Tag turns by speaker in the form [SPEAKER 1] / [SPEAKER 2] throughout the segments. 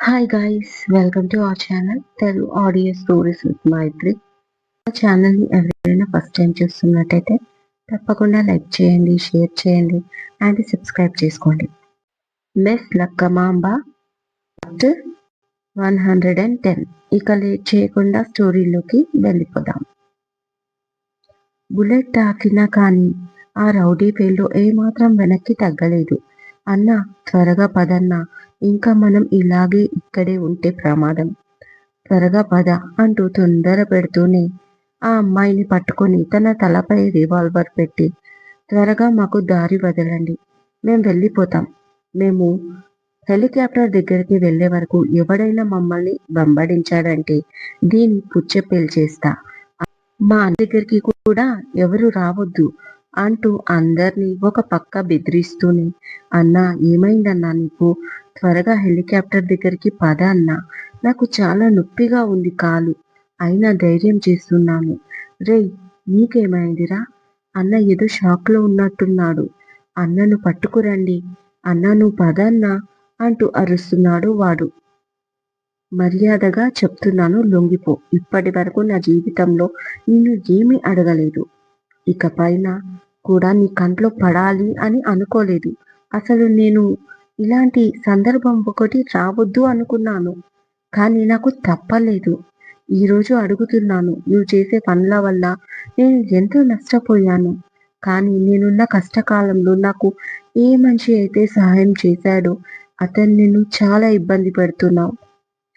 [SPEAKER 1] Hi guys welcome to our channel Telugu audio stories with Maitri మా ఛానల్ని ఎవరైనా first time చూస్తున్నట్టయితే తప్పకుండా లైక్ చేయండి షేర్ చేయండి అండ్ సబ్స్క్రైబ్ చేసుకోండి. Mess Lakkamamba one hundred and ten ఇక లేట్ చేయకుండా స్టోరీలోకి వెళ్ళిపోదాం. బుల్లెట్ తాకినా కానీ ఆ రౌడీ పేలు ఏమాత్రం వెనక్కి తగ్గలేదు. అన్న త్వరగా పదన్నా. ఇంకా మనం ఇలాగే ఇక్కడే ఉంటే ప్రమాదం. త్వరగా పద అంటూ తొందర పెడుతూనే ఆ అమ్మాయిని పట్టుకొని తన తలపై రివాల్వర్ పెట్టి త్వరగా మాకు దారి వదలండి. మేము వెళ్ళిపోతాం. మేము హెలికాప్టర్ దగ్గరికి వెళ్ళే వరకు ఎవడైనా మమ్మల్ని వెంబడించాడంటే దీన్ని పుచ్చ చేస్తా మా దగ్గరికి కూడా ఎవరు రావద్దు. అంటూ అందరినీ ఒక పక్క బెదిరిస్తూనే అన్నా ఏమైందన్నా నీకు? త్వరగా హెలికాప్టర్ దగ్గరికి పద అన్నా. నాకు చాలా నొప్పిగా ఉంది కాలు. అయినా ధైర్యం చేస్తున్నాను. రే నీకేమైందిరా? అన్న ఏదో షాక్లో ఉన్నట్టున్నాడు. అన్నను పట్టుకురండి. అన్న నువ్వు పదన్నా అంటూ అరుస్తున్నాడు వాడు. మర్యాదగా చెప్తున్నాను లొంగిపో. ఇప్పటి వరకు నా జీవితంలో నిన్ను ఏమీ అడగలేదు. ఇక పైన కూడా నీ కంట్లో పడాలి అని అనుకోలేదు. అసలు నేను ఇలాంటి సందర్భం ఒకటి రావద్దు అనుకున్నాను. కానీ నాకు తప్పలేదు. ఈరోజు అడుగుతున్నాను నువ్వు చేసే పనుల వల్ల నేను ఎంతో నష్టపోయాను. కానీ నేనున్న కష్టకాలంలో నాకు ఏ మనిషి అయితే సహాయం చేశాడో అతను నేను చాలా ఇబ్బంది పెడుతున్నావు.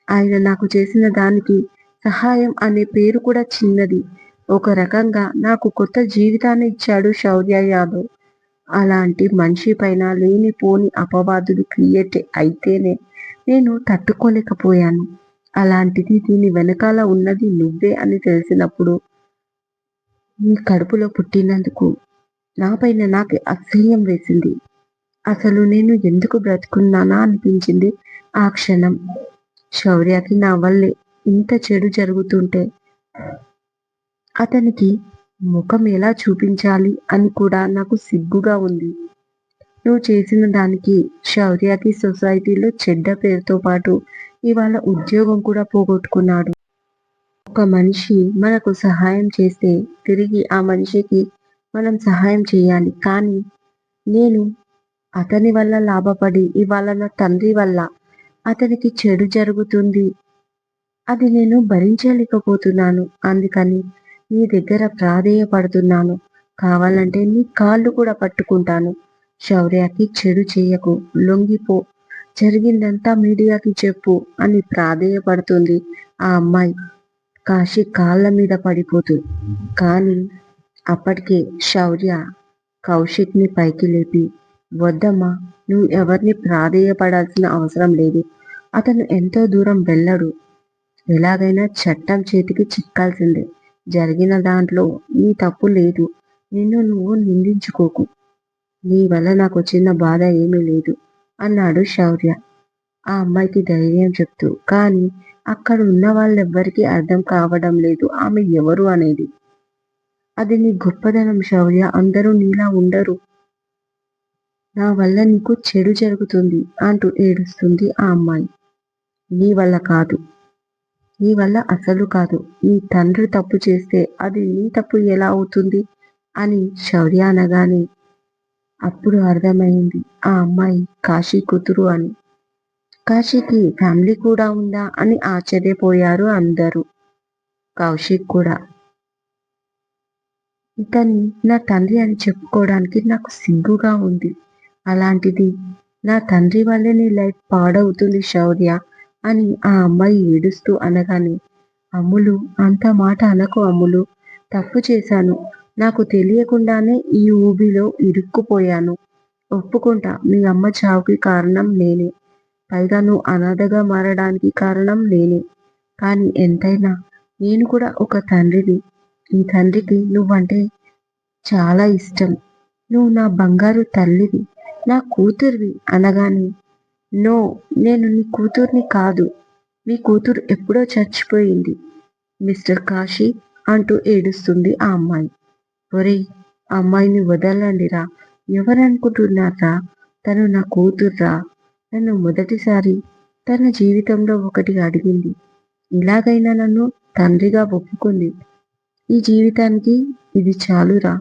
[SPEAKER 1] ఆయన నాకు చేసిన దానికి సహాయం అనే పేరు కూడా చిన్నది. ఒక రకంగా నాకు కొత్త జీవితాన్ని ఇచ్చాడు శౌర్య యాదవ్. అలాంటి మనిషి పైన లేనిపోని అపవాదులు క్రియేట్ అయితేనే నేను తట్టుకోలేకపోయాను. అలాంటిది దీని వెనకాల ఉన్నది నువ్వే అని తెలిసినప్పుడు నీ కడుపులో పుట్టినందుకు నా పైన నాకు అసహ్యం వేసింది. అసలు నేను ఎందుకు బ్రతుకున్నానా అనిపించింది ఆ క్షణం. శౌర్యకి నా వల్లే ఇంత చెడు జరుగుతుంటే అతనికి ముఖం ఎలా చూపించాలి అని కూడా నాకు సిగ్గుగా ఉంది. నువ్వు చేసిన దానికి శౌర్యకి సొసైటీలో చెడ్డ పేరుతో పాటు ఇవాళ ఉద్యోగం కూడా పోగొట్టుకున్నాడు. ఒక మనిషి మనకు సహాయం చేస్తే తిరిగి ఆ మనిషికి మనం సహాయం చేయాలి. కానీ నేను అతని వల్ల లాభపడి ఇవాళ నా తండ్రి వల్ల అతనికి చెడు జరుగుతుంది. అది నేను భరించలేకపోతున్నాను. అందుకని నీ దగ్గర ప్రాధేయపడుతున్నాను. కావాలంటే నీ కాళ్ళు కూడా పట్టుకుంటాను. శౌర్యకి చెడు చేయకు. లొంగిపో. జరిగిందంతా మీడియాకి చెప్పు అని ప్రాధేయపడుతుంది ఆ అమ్మాయి. కాశీ కాళ్ళ మీద పడిపోతూ. కానీ అప్పటికే శౌర్య కౌశిక్ని పైకి లేపి వద్దమ్మా నువ్వు ఎవరిని ప్రాధేయపడాల్సిన అవసరం లేదు. అతను ఎంతో దూరం వెళ్ళడు. ఎలాగైనా చట్టం చేతికి చిక్కాల్సిందే. జరిగిన దాంట్లో నీ తప్పు లేదు. నిన్ను నువ్వు నిందించుకోకు. నీ వల్ల నాకు వచ్చిన బాధ ఏమీ లేదు అన్నాడు శౌర్య. ఆ అమ్మాయికి ధైర్యం చెప్తూ కానీ అక్కడ ఉన్న వాళ్ళెవ్వరికీ అర్థం కావడం లేదు. ఆమె ఎవరు అనేది. అది నీ గొప్పదనం శౌర్య. అందరూ నీలా ఉండరు. నా వల్ల నీకు చెడు జరుగుతుంది అంటూ ఏడుస్తుంది ఆ అమ్మాయి. నీ వల్ల కాదు. నీ వల్ల అసలు కాదు. నీ తండ్రి తప్పు చేస్తే అది నీ తప్పు ఎలా అవుతుంది? అని శౌర్య అనగానే అప్పుడు అర్థమైంది ఆ అమ్మాయి కాశీ కూతురు అని. కాశీకి ఫ్యామిలీ కూడా ఉందా అని ఆశ్చర్యపోయారు అందరూ. కౌశిక్ కూడా. ఇతన్ని నా తండ్రి అని చెప్పుకోవడానికి నాకు సిగ్గుగా ఉంది. అలాంటిది నా తండ్రి వల్లే నీ లైఫ్ పాడవుతుంది శౌర్య. అని ఆ అమ్మాయి ఏడుస్తూ అనగానే అమ్ములు అంత మాట అనకు అమ్ములు. తప్పు చేశాను. నాకు తెలియకుండానే ఈ ఊబిలో ఇరుక్కుపోయాను. ఒప్పుకుంటా. మీ అమ్మ చావుకి కారణం నేనే. పైగా నువ్వు అనాథగా మారడానికి కారణం నేనే. కానీ ఎంతైనా నేను కూడా ఒక తండ్రిని. ఈ తండ్రికి నువ్వంటే చాలా ఇష్టం. నువ్వు నా బంగారు తల్లివి నా కూతురివి అనగానే నో నేను నీ కూతుర్ని కాదు. మీ కూతురు ఎప్పుడో చచ్చిపోయింది. మిస్టర్ కాశీ అంటూ ఏడుస్తుంది ఆ అమ్మాయి. ఒరే అమ్మాయిని వదలండిరా ఎవరనుకుంటున్నారా? తను నా కూతుర్రా. నన్ను మొదటిసారి తన జీవితంలో ఒకటి అడిగింది. ఇలాగైనా నన్ను తండ్రిగా ఒప్పుకుంది. ఈ జీవితానికి ఇది చాలురా.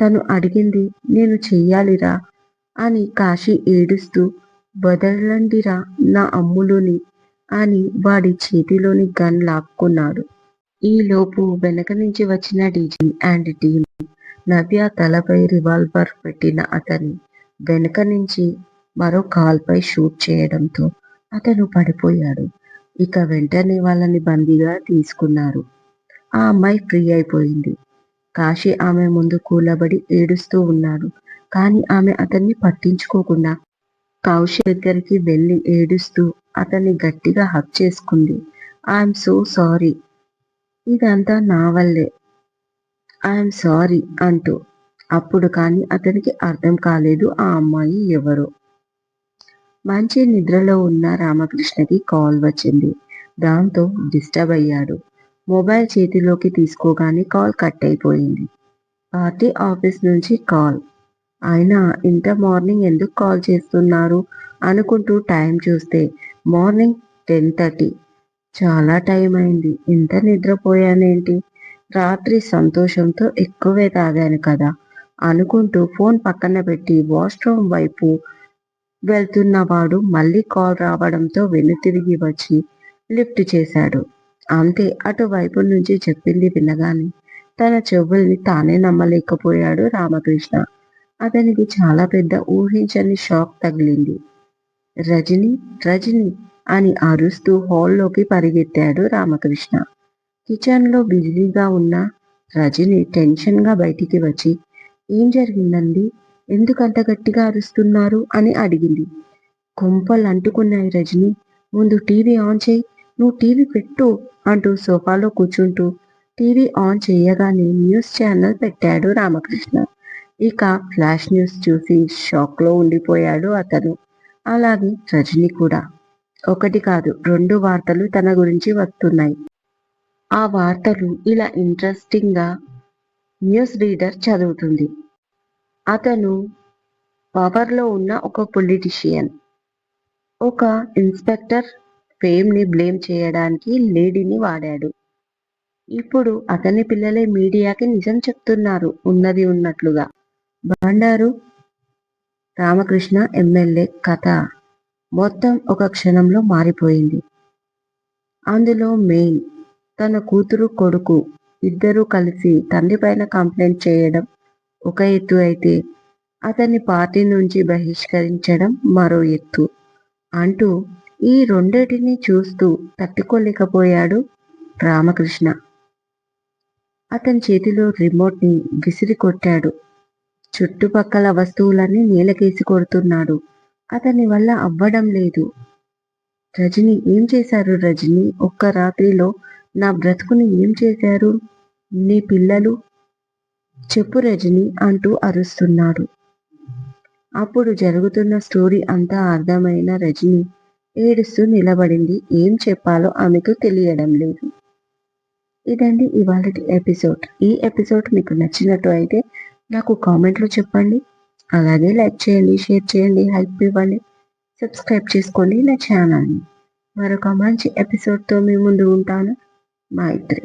[SPEAKER 1] తను అడిగింది నేను చెయ్యాలిరా అని కాశీ ఏడుస్తూ వదలండిరా నా అమ్ములుని అని వాడి చేతిలోని గన్ లాక్కున్నాడు. ఈలోపు వెనక నుంచి వచ్చిన డీజీ అండ్ టీమ్ నవ్య తలపై రివాల్వర్ పెట్టిన అతని వెనక నుంచి మరో కాల్పై షూట్ చేయడంతో అతను పడిపోయాడు. ఇక వెంటనే వాళ్ళని బందీగా తీసుకున్నారు. ఆ అమ్మాయి ఫ్రీ అయిపోయింది. కాశీ ఆమె ముందు కూలబడి ఏడుస్తూ ఉన్నాడు. కానీ ఆమె అతన్ని పట్టించుకోకుండా కౌశి దగ్గరికి వెళ్ళి ఏడుస్తూ అతన్ని గట్టిగా హక్ చేసుకుంది. I'm so sorry. ఇదంతా నా వల్లే. ఐఎమ్ సారీ అంటూ. అప్పుడు కానీ అతనికి అర్థం కాలేదు ఆ అమ్మాయి ఎవరు. మంచి నిద్రలో ఉన్న రామకృష్ణకి కాల్ వచ్చింది. దాంతో డిస్టర్బ్ అయ్యాడు. మొబైల్ చేతిలోకి తీసుకోగానే కాల్ కట్ అయిపోయింది. పార్టీ ఆఫీస్ నుంచి కాల్. అయినా ఇంత మార్నింగ్ ఎందుకు కాల్ చేస్తున్నారు? అనుకుంటూ టైం చూస్తే మార్నింగ్ టెన్ థర్టీ. చాలా టైం అయింది. ఇంత నిద్రపోయానేంటి? రాత్రి సంతోషంతో ఎక్కువే తాగాను కదా. అనుకుంటూ ఫోన్ పక్కన పెట్టి వాష్రూమ్ వైపు వెళ్తున్నవాడు మళ్ళీ కాల్ రావడంతో వెనుతిరిగి వచ్చి లిఫ్ట్ చేశాడు. అంతే అటువైపు నుంచి చెప్పింది వినగానే తన చెవుల్ని తానే నమ్మలేకపోయాడు రామకృష్ణ. అతనికి చాలా పెద్ద ఊహించని షాక్ తగిలింది. రజని రజని అని అరుస్తూ హాల్లోకి పరిగెత్తాడు రామకృష్ణ. కిచెన్లో బిజీగా ఉన్న రజని టెన్షన్గా బయటికి వచ్చి ఏం జరిగిందండి? ఎందుకంత గట్టిగా అరుస్తున్నారు? అని అడిగింది. కొంపలు అంటుకున్నాయి రజని. ముందు టీవీ ఆన్ చేయి. నువ్వు టీవీ పెట్టు అంటూ సోఫాలో కూర్చుంటూ టీవీ ఆన్ చేయగానే న్యూస్ ఛానల్ పెట్టాడు రామకృష్ణ. ఇక ఫ్లాష్ న్యూస్ చూసి షాక్లో ఉండిపోయాడు అతను. అలాగే రజని కూడా. ఒకటి కాదు రెండు వార్తలు తన గురించి వస్తున్నాయి ఆ వార్తలు ఇలా ఇంట్రెస్టింగ్గా న్యూస్ రీడర్ చదువుతుంది. అతను పవర్లో ఉన్న ఒక పొలిటిషియన్. ఒక ఇన్స్పెక్టర్ ఫేమ్ని బ్లేమ్ చేయడానికి లేడీని వాడాడు. ఇప్పుడు అతని పిల్లలే మీడియాకి నిజం చెప్తున్నారు ఉన్నది ఉన్నట్లుగా. బండారు రామకృష్ణ ఎమ్మెల్యే కథ మొత్తం ఒక క్షణంలో మారిపోయింది. అందులో మెయిన్ తన కూతురు కొడుకు ఇద్దరూ కలిసి తండ్రి పైన కంప్లైంట్ చేయడం ఒక ఎత్తు అయితే అతన్ని పార్టీ నుంచి బహిష్కరించడం మరో ఎత్తు అంటూ ఈ రెండింటిని చూస్తూ తట్టుకోలేకపోయాడు రామకృష్ణ. అతని చేతిలో రిమోట్ని విసిరి కొట్టాడు చుట్టుపక్కల వస్తువులన్నీ నేలకేసి కొడుతున్నాడు. అతని వల్ల అవ్వడం లేదు. రజని ఏం చేశారు రజని? ఒక్క రాత్రిలో నా బ్రతుకుని ఏం చేశారు? నీ పిల్లలు? చెప్పు రజని అంటూ అరుస్తున్నాడు. అప్పుడు జరుగుతున్న స్టోరీ అంతా అర్థమైన రజని ఏడుస్తూ నిలబడింది. ఏం చెప్పాలో ఆమెకు తెలియడం లేదు. ఇదండి ఇవాళ ఎపిసోడ్. ఈ ఎపిసోడ్ మీకు నచ్చినట్టు అయితే నాకు కామెంట్లో చెప్పండి. అలాగే లైక్ చేయండి షేర్ చేయండి హెల్ప్ ఇవ్వండి. సబ్స్క్రైబ్ చేసుకోండి నా ఛానల్ని. మరొక మంచి ఎపిసోడ్తో మీ ముందు ఉంటాను. మైత్రి